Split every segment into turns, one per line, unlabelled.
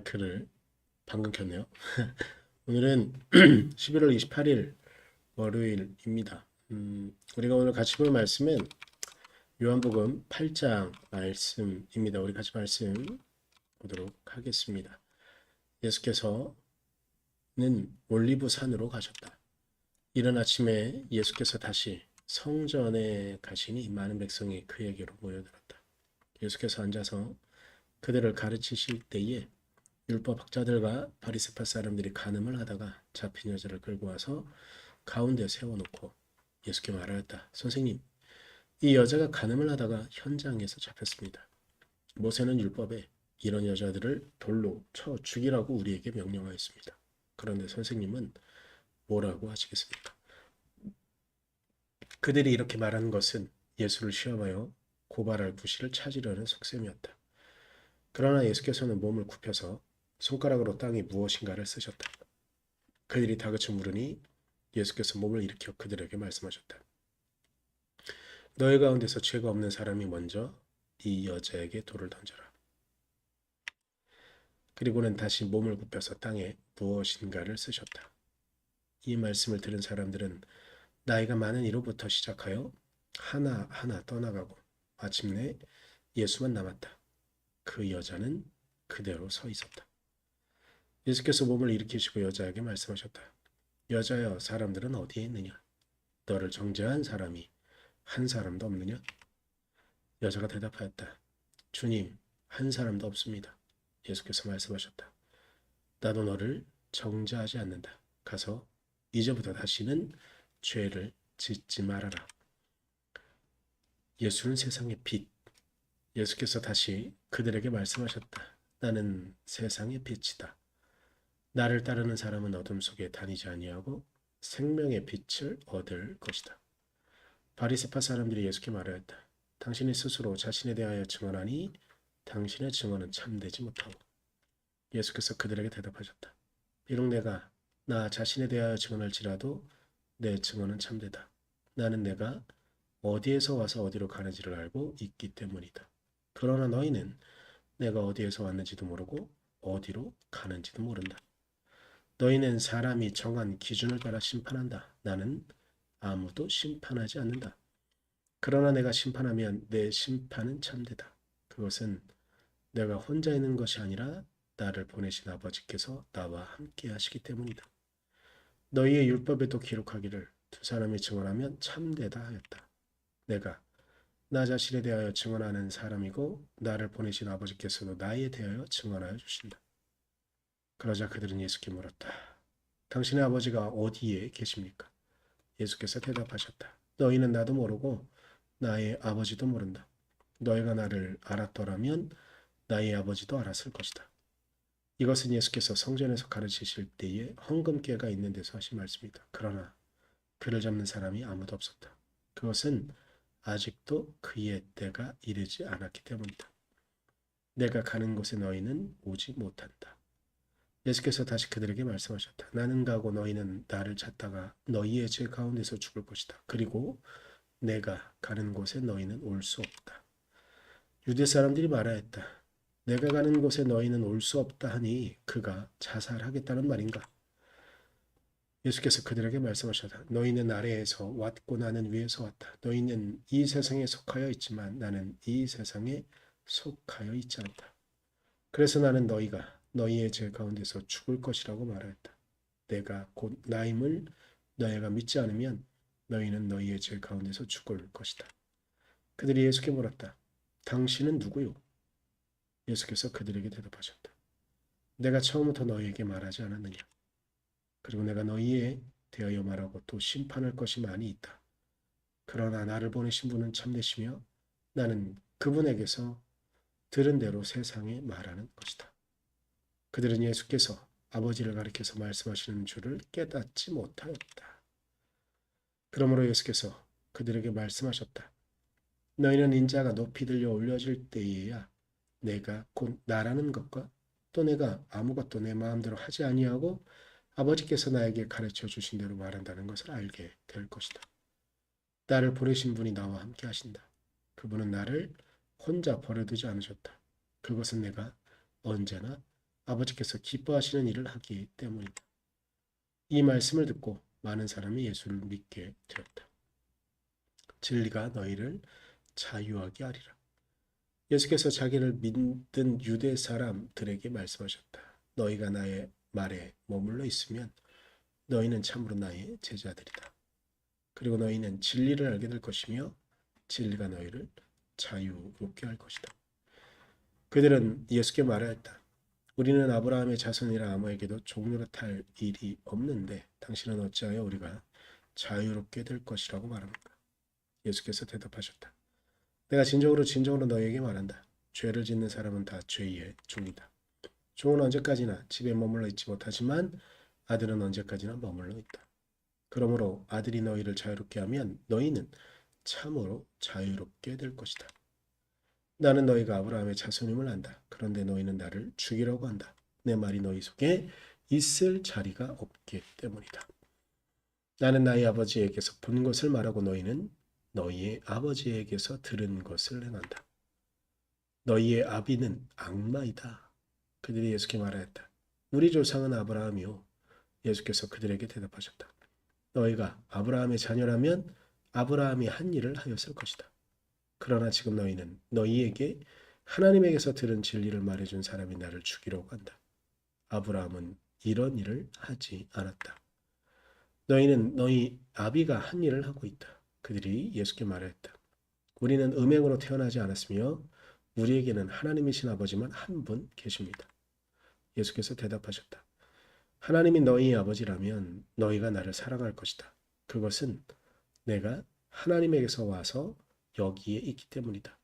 마이크를 방금 켰네요. 오늘은 11월 28일 월요일입니다. 음, 우리가 오늘 같이 볼 말씀은 요한복음 8장 말씀입니다. 우리 같이 말씀 보도록 하겠습니다. 예수께서는 올리브 산으로 가셨다. 이른 아침에 예수께서 다시 성전에 가시니 많은 백성이 그에게로 모여들었다. 예수께서 앉아서 그들을 가르치실 때에 율법 학자들과 바리새파 사람들이 간음을 하다가 잡힌 여자를 끌고 와서 가운데 세워놓고 예수께 말하였다. 선생님, 이 여자가 간음을 하다가 현장에서 잡혔습니다. 모세는 율법에 이런 여자들을 돌로 쳐 죽이라고 우리에게 명령하였습니다. 그런데 선생님은 뭐라고 하시겠습니까? 그들이 이렇게 말하는 것은 예수를 시험하여 고발할 구실을 찾으려는 속셈이었다. 그러나 예수께서는 몸을 굽혀서 손가락으로 땅에 무엇인가를 쓰셨다. 그들이 다그쳐 물으니 예수께서 몸을 일으켜 그들에게 말씀하셨다. 너희 가운데서 죄가 없는 사람이 먼저 이 여자에게 돌을 던져라. 그리고는 다시 몸을 굽혀서 땅에 무엇인가를 쓰셨다. 이 말씀을 들은 사람들은 나이가 많은 이로부터 시작하여 하나하나 떠나가고 마침내 예수만 남았다. 그 여자는 그대로 서 있었다. 예수께서 몸을 일으키시고 여자에게 말씀하셨다. 여자여 사람들은 어디에 있느냐? 너를 정죄한 사람이 한 사람도 없느냐? 여자가 대답하였다. 주님, 한 사람도 없습니다. 예수께서 말씀하셨다. 나도 너를 정죄하지 않는다. 가서 이제부터 다시는 죄를 짓지 말아라. 예수는 세상의 빛. 예수께서 다시 그들에게 말씀하셨다. 나는 세상의 빛이다. 나를 따르는 사람은 어둠 속에 다니지 아니하고 생명의 빛을 얻을 것이다. 바리새파 사람들이 예수께 말하였다. 당신이 스스로 자신에 대하여 증언하니 당신의 증언은 참되지 못하고 예수께서 그들에게 대답하셨다. 비록 내가 나 자신에 대하여 증언할지라도 내 증언은 참되다. 나는 내가 어디에서 와서 어디로 가는지를 알고 있기 때문이다. 그러나 너희는 내가 어디에서 왔는지도 모르고 어디로 가는지도 모른다. 너희는 사람이 정한 기준을 따라 심판한다. 나는 아무도 심판하지 않는다. 그러나 내가 심판하면 내 심판은 참되다. 그것은 내가 혼자 있는 것이 아니라 나를 보내신 아버지께서 나와 함께 하시기 때문이다. 너희의 율법에도 기록하기를 두 사람이 증언하면 참되다 하였다. 내가 나 자신에 대하여 증언하는 사람이고 나를 보내신 아버지께서도 나에 대하여 증언하여 주신다. 그러자 그들은 예수께 물었다. 당신의 아버지가 어디에 계십니까? 예수께서 대답하셨다. 너희는 나도 모르고 나의 아버지도 모른다. 너희가 나를 알았더라면 나의 아버지도 알았을 것이다. 이것은 예수께서 성전에서 가르치실 때에 헌금깨가 있는 데서 하신 말씀이다. 그러나 그를 잡는 사람이 아무도 없었다. 그것은 아직도 그의 때가 이르지 않았기 때문이다. 내가 가는 곳에 너희는 오지 못한다. 예수께서 다시 그들에게 말씀하셨다. 나는 가고 너희는 나를 찾다가 너희의 죄 가운데서 죽을 것이다. 그리고 내가 가는 곳에 너희는 올 수 없다. 유대 사람들이 말하였다. 내가 가는 곳에 너희는 올 수 없다 하니 그가 자살하겠다는 말인가? 예수께서 그들에게 말씀하셨다. 너희는 아래에서 왔고 나는 위에서 왔다. 너희는 이 세상에 속하여 있지만 나는 이 세상에 속하여 있지 않다. 그래서 나는 너희가 너희의 죄 가운데서 죽을 것이라고 말하였다. 내가 곧 나임을 너희가 믿지 않으면 너희는 너희의 죄 가운데서 죽을 것이다. 그들이 예수께 물었다. 당신은 누구요? 예수께서 그들에게 대답하셨다. 내가 처음부터 너희에게 말하지 않았느냐? 그리고 내가 너희에 대하여 말하고 또 심판할 것이 많이 있다. 그러나 나를 보내신 분은 참되시며 나는 그분에게서 들은 대로 세상에 말하는 것이다. 그들은 예수께서 아버지를 가리켜서 말씀하시는 줄을 깨닫지 못하였다. 그러므로 예수께서 그들에게 말씀하셨다. 너희는 인자가 높이 들려 올려질 때에야 내가 곧 나라는 것과 또 내가 아무것도 내 마음대로 하지 아니하고 아버지께서 나에게 가르쳐 주신 대로 말한다는 것을 알게 될 것이다. 나를 보내신 분이 나와 함께 하신다. 그분은 나를 혼자 버려두지 않으셨다. 그것은 내가 언제나 아버지께서 기뻐하시는 일을 하기 때문이다. 이 말씀을 듣고 많은 사람이 예수를 믿게 되었다. 진리가 너희를 자유하게 하리라. 예수께서 자기를 믿는 유대 사람들에게 말씀하셨다. 너희가 나의 말에 머물러 있으면 너희는 참으로 나의 제자들이다. 그리고 너희는 진리를 알게 될 것이며 진리가 너희를 자유롭게 할 것이다. 그들은 예수께 말하였다. 우리는 아브라함의 자손이라 아무에게도 종노릇할 일이 없는데 당신은 어찌하여 우리가 자유롭게 될 것이라고 말합니까? 예수께서 대답하셨다. 내가 진정으로 진정으로 너희에게 말한다. 죄를 짓는 사람은 다 죄의 종이다. 종은 언제까지나 집에 머물러 있지 못하지만 아들은 언제까지나 머물러 있다. 그러므로 아들이 너희를 자유롭게 하면 너희는 참으로 자유롭게 될 것이다. 나는 너희가 아브라함의 자손임을 안다. 그런데 너희는 나를 죽이려고 한다. 내 말이 너희 속에 있을 자리가 없기 때문이다. 나는 나의 아버지에게서 본 것을 말하고 너희는 너희의 아버지에게서 들은 것을 행한다. 너희의 아비는 악마이다. 그들이 예수께 말하였다. 우리 조상은 아브라함이요. 예수께서 그들에게 대답하셨다. 너희가 아브라함의 자녀라면 아브라함이 한 일을 하였을 것이다. 그러나 지금 너희는 너희에게 하나님에게서 들은 진리를 말해준 사람이 나를 죽이려고 한다. 아브라함은 이런 일을 하지 않았다. 너희는 너희 아비가 한 일을 하고 있다. 그들이 예수께 말했다. 우리는 음행으로 태어나지 않았으며 우리에게는 하나님이신 아버지만 한 분 계십니다. 예수께서 대답하셨다. 하나님이 너희의 아버지라면 너희가 나를 사랑할 것이다. 그것은 내가 하나님에게서 와서 여기에 있기 때문이다.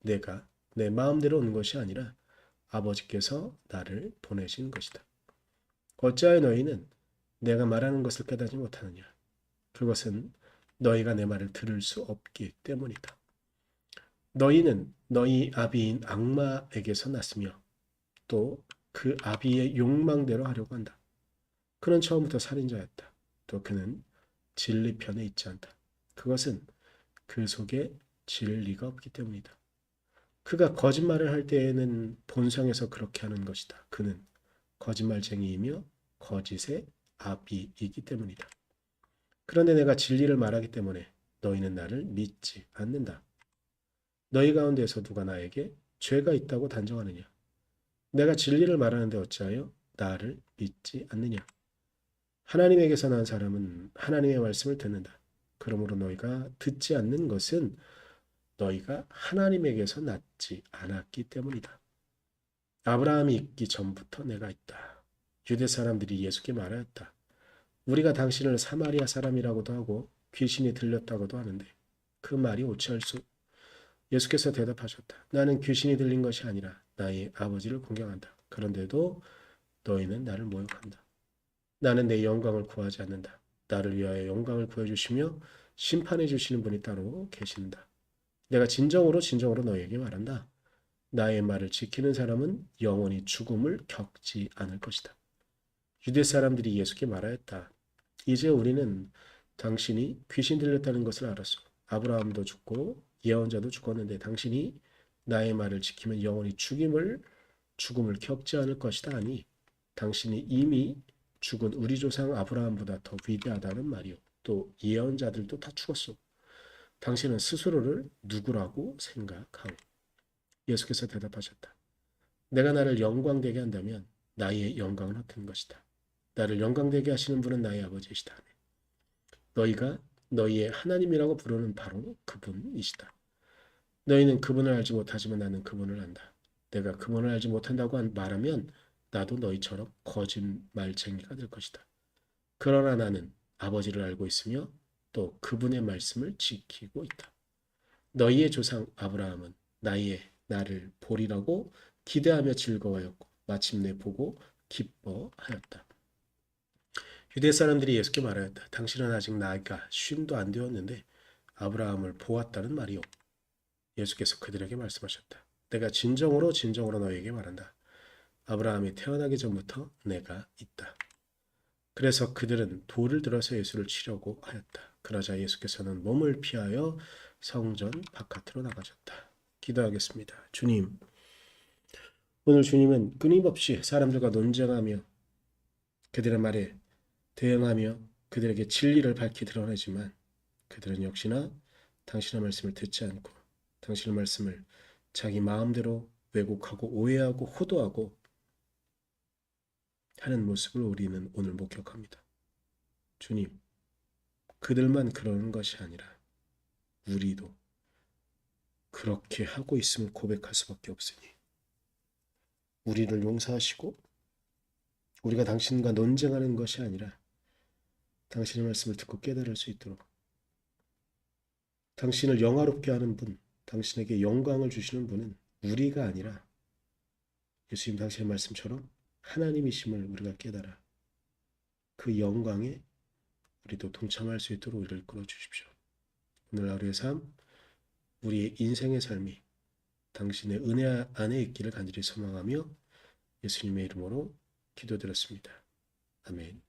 내가 내 마음대로 온 것이 아니라 아버지께서 나를 보내신 것이다. 어찌하여 너희는 내가 말하는 것을 깨닫지 못하느냐? 그것은 너희가 내 말을 들을 수 없기 때문이다. 너희는 너희 아비인 악마에게서 났으며 또 그 아비의 욕망대로 하려고 한다. 그는 처음부터 살인자였다. 또 그는 진리 편에 있지 않다. 그것은 그 속에 진리가 없기 때문이다. 그가 거짓말을 할 때에는 본성에서 그렇게 하는 것이다. 그는 거짓말쟁이이며 거짓의 아비이기 때문이다. 그런데 내가 진리를 말하기 때문에 너희는 나를 믿지 않는다. 너희 가운데서 누가 나에게 죄가 있다고 단정하느냐? 내가 진리를 말하는데 어찌하여 나를 믿지 않느냐? 하나님에게서 난 사람은 하나님의 말씀을 듣는다. 그러므로 너희가 듣지 않는 것은 너희가 하나님에게서 낳지 않았기 때문이다. 아브라함이 있기 전부터 내가 있다. 유대 사람들이 예수께 말하였다. 우리가 당신을 사마리아 사람이라고도 하고 귀신이 들렸다고도 하는데 그 말이 옳지 않수. 예수께서 대답하셨다. 나는 귀신이 들린 것이 아니라 나의 아버지를 공경한다. 그런데도 너희는 나를 모욕한다. 나는 내 영광을 구하지 않는다. 나를 위하여 영광을 구해주시며 심판해 주시는 분이 따로 계신다. 내가 진정으로 진정으로 너희에게 말한다. 나의 말을 지키는 사람은 영원히 죽음을 겪지 않을 것이다. 유대 사람들이 예수께 말하였다. 이제 우리는 당신이 귀신 들렸다는 것을 알았소. 아브라함도 죽고 예언자도 죽었는데 당신이 나의 말을 지키면 영원히 죽임을 죽음을 겪지 않을 것이다 하니 당신이 이미 죽은 우리 조상 아브라함보다 더 위대하다는 말이요. 또 예언자들도 다 죽었소. 당신은 스스로를 누구라고 생각하오? 예수께서 대답하셨다. 내가 나를 영광되게 한다면 나의 영광은 어떤 것이다. 나를 영광되게 하시는 분은 나의 아버지이시다. 너희가 너희의 하나님이라고 부르는 바로 그분이시다. 너희는 그분을 알지 못하지만 나는 그분을 안다. 내가 그분을 알지 못한다고 말하면 나도 너희처럼 거짓말쟁이가 될 것이다. 그러나 나는 아버지를 알고 있으며 또 그분의 말씀을 지키고 있다. 너희의 조상 아브라함은 나의 나를 보리라고 기대하며 즐거워하였고 마침내 보고 기뻐하였다. 유대 사람들이 예수께 말하였다. 당신은 아직 나이가 쉼도 안 되었는데 아브라함을 보았다는 말이오. 예수께서 그들에게 말씀하셨다. 내가 진정으로 진정으로 너에게 말한다. 아브라함이 태어나기 전부터 내가 있다. 그래서 그들은 돌을 들어서 예수를 치려고 하였다. 그러자 예수께서는 몸을 피하여 성전 바깥으로 나가셨다. 기도하겠습니다. 주님, 오늘 주님은 끊임없이 사람들과 논쟁하며 그들의 말에 대응하며 그들에게 진리를 밝히 드러내지만 그들은 역시나 당신의 말씀을 듣지 않고 당신의 말씀을 자기 마음대로 왜곡하고 오해하고 호도하고 하는 모습을 우리는 오늘 목격합니다. 주님, 그들만 그러는 것이 아니라 우리도 그렇게 하고 있음을 고백할 수밖에 없으니 우리를 용서하시고 우리가 당신과 논쟁하는 것이 아니라 당신의 말씀을 듣고 깨달을 수 있도록 당신을 영화롭게 하는 분, 당신에게 영광을 주시는 분은 우리가 아니라 예수님 당신의 말씀처럼 하나님이심을 우리가 깨달아 그 영광에 우리도 동참할 수 있도록 우리를 이끌어 주십시오. 오늘 하루의 삶, 우리의 인생의 삶이 당신의 은혜 안에 있기를 간절히 소망하며 예수님의 이름으로 기도드렸습니다. 아멘.